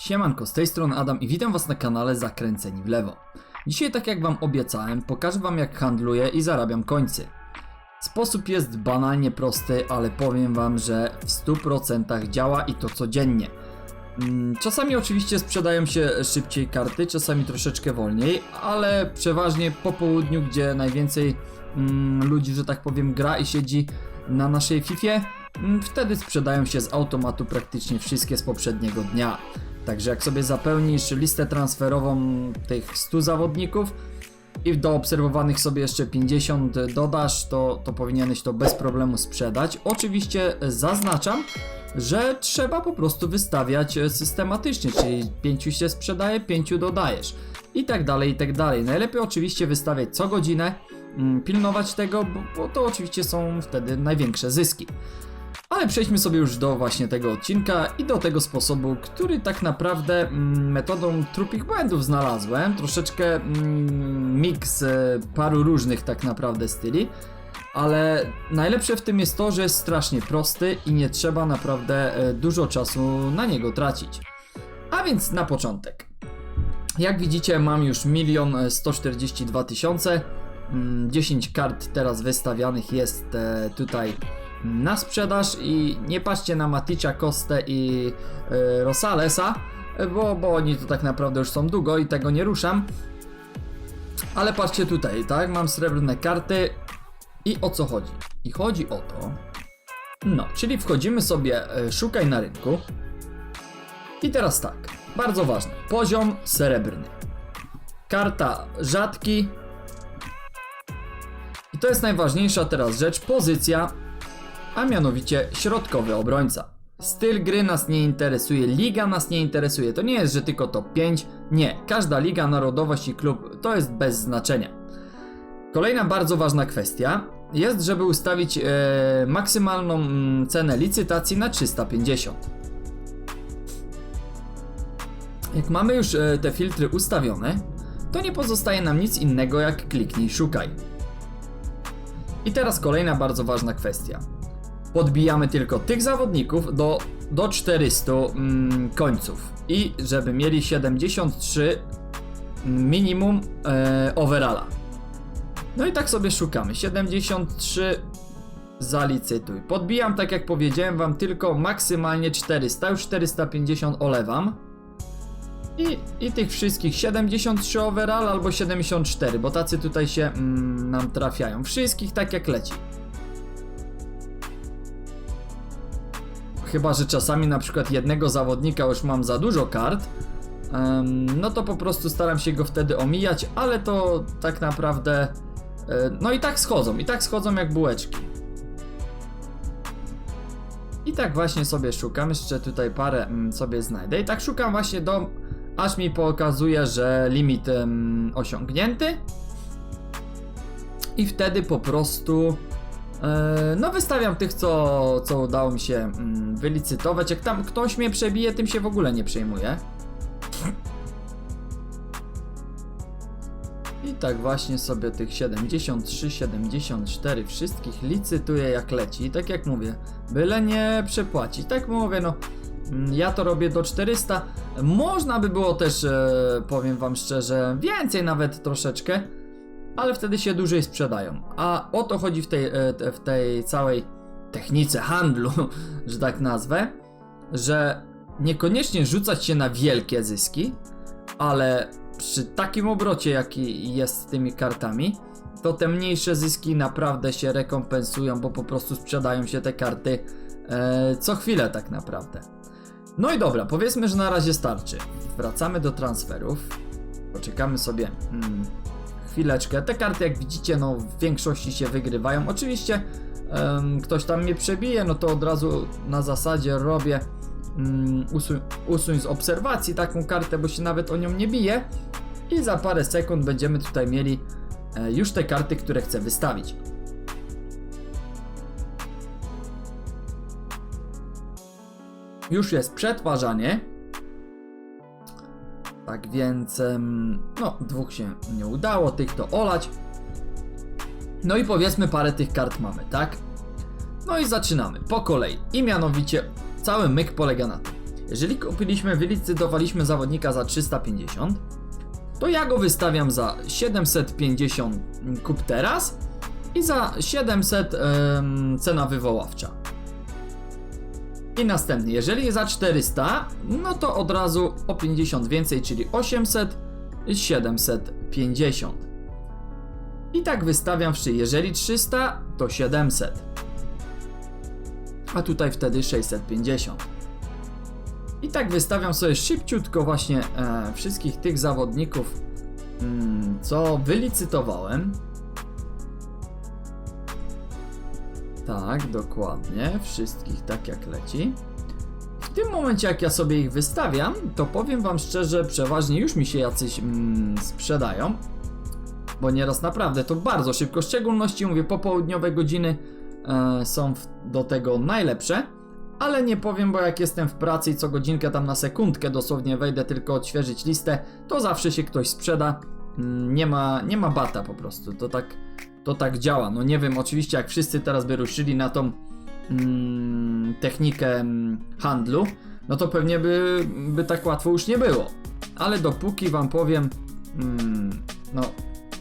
Siemanko, z tej strony Adam i witam was na kanale Zakręceni w lewo. Dzisiaj, tak jak wam obiecałem, pokażę wam jak handluję i zarabiam końcy. Sposób jest banalnie prosty, ale powiem wam, że w 100% działa i to codziennie. Mm, Czasami oczywiście sprzedają się szybciej karty, czasami troszeczkę wolniej, ale przeważnie po południu, gdzie najwięcej mm, ludzi, że tak powiem, gra i siedzi na naszej Fifie, mm, wtedy sprzedają się z automatu praktycznie wszystkie z poprzedniego dnia. Także jak sobie zapełnisz listę transferową tych 100 zawodników i do obserwowanych sobie jeszcze 50 dodasz, to, to powinieneś to bez problemu sprzedać. Oczywiście zaznaczam, że trzeba po prostu wystawiać systematycznie, czyli 5 się sprzedaje, 5 dodajesz i tak dalej, i tak dalej. Najlepiej oczywiście wystawiać co godzinę, mm, pilnować tego, bo, bo to oczywiście są wtedy największe zyski. Ale przejdźmy sobie już do właśnie tego odcinka i do tego sposobu, który tak naprawdę mm, metodą trupich błędów znalazłem. Troszeczkę mm, miks e, paru różnych tak naprawdę styli. Ale najlepsze w tym jest to, że jest strasznie prosty i nie trzeba naprawdę e, dużo czasu na niego tracić. A więc na początek. Jak widzicie mam już 1 142 tysiące. Mm, 10 kart teraz wystawianych jest e, tutaj na sprzedaż i nie patrzcie na Maticza, Kostę i e, Rosalesa, bo, bo oni to tak naprawdę już są długo i tego nie ruszam. Ale patrzcie tutaj, tak? Mam srebrne karty i o co chodzi? I chodzi o to, no, czyli wchodzimy sobie, e, szukaj na rynku. I teraz tak, bardzo ważne, poziom srebrny. Karta rzadki. I to jest najważniejsza teraz rzecz, pozycja a mianowicie środkowy obrońca. Styl gry nas nie interesuje, liga nas nie interesuje. To nie jest, że tylko top 5. Nie, każda liga, narodowość i klub to jest bez znaczenia. Kolejna bardzo ważna kwestia jest, żeby ustawić e, maksymalną mm, cenę licytacji na 350. Jak mamy już e, te filtry ustawione, to nie pozostaje nam nic innego jak kliknij szukaj. I teraz kolejna bardzo ważna kwestia podbijamy tylko tych zawodników do, do 400 mm, końców i żeby mieli 73 minimum e, overalla. No i tak sobie szukamy. 73 zalicytuj. Podbijam, tak jak powiedziałem wam, tylko maksymalnie 400, już 450 olewam. I, I tych wszystkich 73 overall albo 74, bo tacy tutaj się mm, nam trafiają. Wszystkich tak jak leci. Chyba, że czasami na przykład jednego zawodnika już mam za dużo kart, no to po prostu staram się go wtedy omijać, ale to tak naprawdę. e, No i tak schodzą, i tak schodzą jak bułeczki. I tak właśnie sobie szukam, jeszcze tutaj parę mm, sobie znajdę. I tak szukam właśnie do. Aż mi pokazuje, że limit osiągnięty. I wtedy po prostu. E, No, wystawiam tych, co, co udało mi się mm, wylicytować. Jak tam ktoś mnie przebije, tym się w ogóle nie przejmuję. I tak właśnie sobie tych 73, 74 wszystkich licytuję jak leci. I tak jak mówię, byle nie przepłacić. Tak mówię, no. mm, Ja to robię do 400. Można by było też, e, powiem wam szczerze, więcej nawet troszeczkę ale wtedy się dłużej sprzedają. A o to chodzi w tej, e, w tej całej technice handlu, że tak nazwę, że niekoniecznie rzucać się na wielkie zyski, ale przy takim obrocie, jaki jest z tymi kartami, to te mniejsze zyski naprawdę się rekompensują, bo po prostu sprzedają się te karty e, co chwilę tak naprawdę. No i dobra, powiedzmy, że na razie starczy. Wracamy do transferów. Poczekamy sobie mm, chwileczkę. Te karty, jak widzicie, no w większości się wygrywają. Oczywiście em, ktoś tam mnie przebije, no to od razu na zasadzie robię mm, usuń, usuń z obserwacji taką kartę, bo się nawet o nią nie bije. I za parę sekund będziemy tutaj mieli e, już te karty, które chcę wystawić. Już jest przetwarzanie. Tak więc, no, dwóch się nie udało, tych to olać. No i powiedzmy parę tych kart mamy, tak? No i zaczynamy po kolei. I mianowicie cały myk polega na tym. Jeżeli kupiliśmy, wylicytowaliśmy zawodnika za 350, to ja go wystawiam za 750 kup teraz i za 700 em, cena wywoławcza. I następny, jeżeli za 400, no to od razu o 50 więcej, czyli 800, 750. I tak wystawiam wszy, jeżeli 300, to 700. A tutaj wtedy 650. I tak wystawiam sobie szybciutko właśnie e, wszystkich tych zawodników, mm, co wylicytowałem. Tak, dokładnie, wszystkich tak jak leci. W tym momencie, jak ja sobie ich wystawiam, to powiem Wam szczerze, przeważnie już mi się jacyś mm, sprzedają. Bo nieraz naprawdę to bardzo szybko, w szczególności mówię, popołudniowe godziny e, są w, do tego najlepsze. Ale nie powiem, bo jak jestem w pracy i co godzinkę tam na sekundkę dosłownie wejdę tylko odświeżyć listę, to zawsze się ktoś sprzeda. Mm, Nie ma, nie ma bata po prostu. To tak, to tak działa. No nie wiem, oczywiście jak wszyscy teraz by ruszyli na tą mm, technikę mm, handlu, no to pewnie by, by tak łatwo już nie było. Ale dopóki wam powiem, mm, no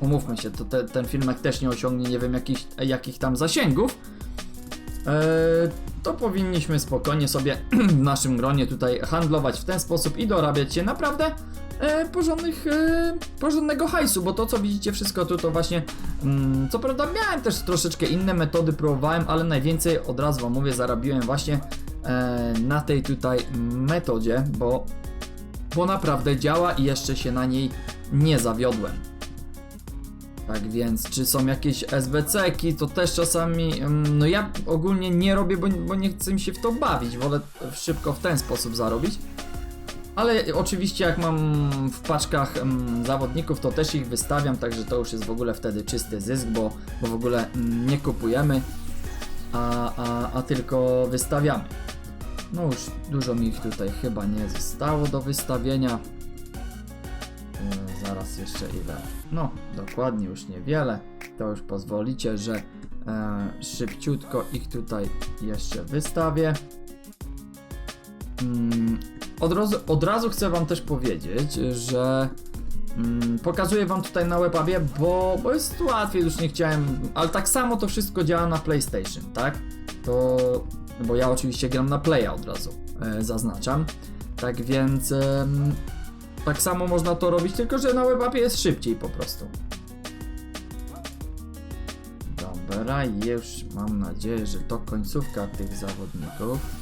umówmy się, to te, ten filmek też nie osiągnie nie wiem jakich, jakich tam zasięgów, e, to powinniśmy spokojnie sobie w naszym gronie tutaj handlować w ten sposób i dorabiać się naprawdę e, porządnych, e, porządnego hajsu, bo to co widzicie wszystko tu to właśnie, mm, co prawda miałem też troszeczkę inne metody, próbowałem, ale najwięcej od razu wam mówię, zarabiłem właśnie e, na tej tutaj metodzie, bo, bo naprawdę działa i jeszcze się na niej nie zawiodłem. Tak więc, czy są jakieś SBC-ki, to też czasami, mm, no ja ogólnie nie robię, bo, bo nie chcę mi się w to bawić, wolę szybko w ten sposób zarobić. Ale oczywiście jak mam w paczkach mm, zawodników, to też ich wystawiam, także to już jest w ogóle wtedy czysty zysk, bo, bo w ogóle mm, nie kupujemy, a, a, a tylko wystawiamy. No już dużo mi ich tutaj chyba nie zostało do wystawienia. Yy, zaraz jeszcze ile. No, dokładnie już niewiele. To już pozwolicie, że e, szybciutko ich tutaj jeszcze wystawię. Mm, od, razu, od razu chcę Wam też powiedzieć, że mm, pokazuję Wam tutaj na webabie, bo, bo jest łatwiej, już nie chciałem, ale tak samo to wszystko działa na PlayStation, tak? To, bo ja oczywiście gram na Playa od razu, e, zaznaczam. Tak więc em, tak samo można to robić, tylko że na webapie jest szybciej po prostu. Dobra, już mam nadzieję, że to końcówka tych zawodników.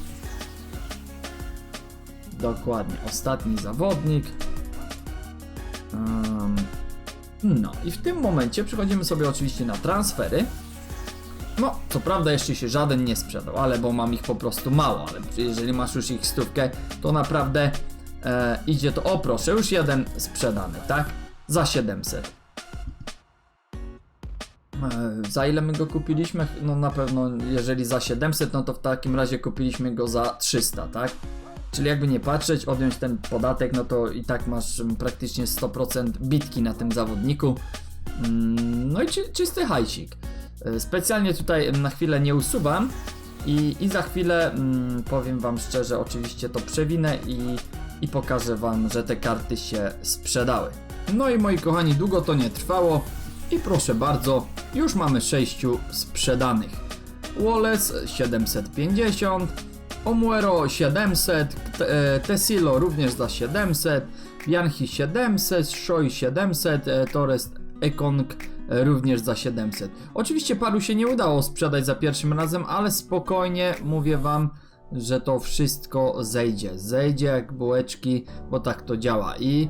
Dokładnie, ostatni zawodnik. Em, no i w tym momencie przechodzimy sobie oczywiście na transfery. No, co prawda jeszcze się żaden nie sprzedał, ale bo mam ich po prostu mało, ale jeżeli masz już ich stówkę, to naprawdę e, idzie to, o proszę, już jeden sprzedany, tak? Za 700. E, Za ile my go kupiliśmy? No na pewno, jeżeli za 700, no to w takim razie kupiliśmy go za 300, tak? Czyli jakby nie patrzeć, odjąć ten podatek, no to i tak masz mm, praktycznie 100% bitki na tym zawodniku. Mm, No i czy, czysty hajsik. E, Specjalnie tutaj na chwilę nie usuwam i, i za chwilę mm, powiem wam szczerze, oczywiście to przewinę i, i pokażę wam, że te karty się sprzedały. No i moi kochani, długo to nie trwało i proszę bardzo, już mamy 6 sprzedanych. Wallace 750, Omuero 700, T- e, Tesilo również za 700, Bianchi 700, Shoi 700, e, Torres Ekong e, również za 700. Oczywiście paru się nie udało sprzedać za pierwszym razem, ale spokojnie mówię wam, że to wszystko zejdzie. Zejdzie jak bułeczki, bo tak to działa. I,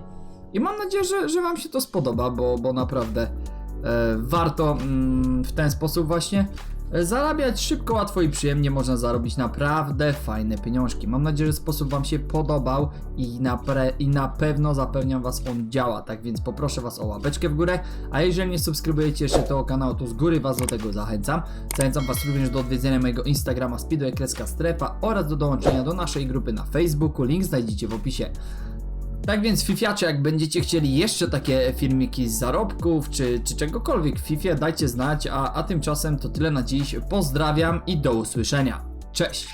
i mam nadzieję, że, że wam się to spodoba, bo, bo naprawdę e, warto mm, w ten sposób właśnie zarabiać szybko, łatwo i przyjemnie. Można zarobić naprawdę fajne pieniążki. Mam nadzieję, że sposób wam się podobał i na, pre, i na pewno zapewniam was on działa. Tak więc poproszę was o łapeczkę w górę, a jeżeli nie subskrybujecie jeszcze tego kanału, to z góry was do tego zachęcam. Zachęcam was również do odwiedzenia mojego Instagrama Speedway Strefa oraz do dołączenia do naszej grupy na Facebooku. Link znajdziecie w opisie. Tak więc Fifiacze, jak będziecie chcieli jeszcze takie filmiki z zarobków, czy, czy czegokolwiek w Fifie, dajcie znać, a, a tymczasem to tyle na dziś. Pozdrawiam i do usłyszenia. Cześć!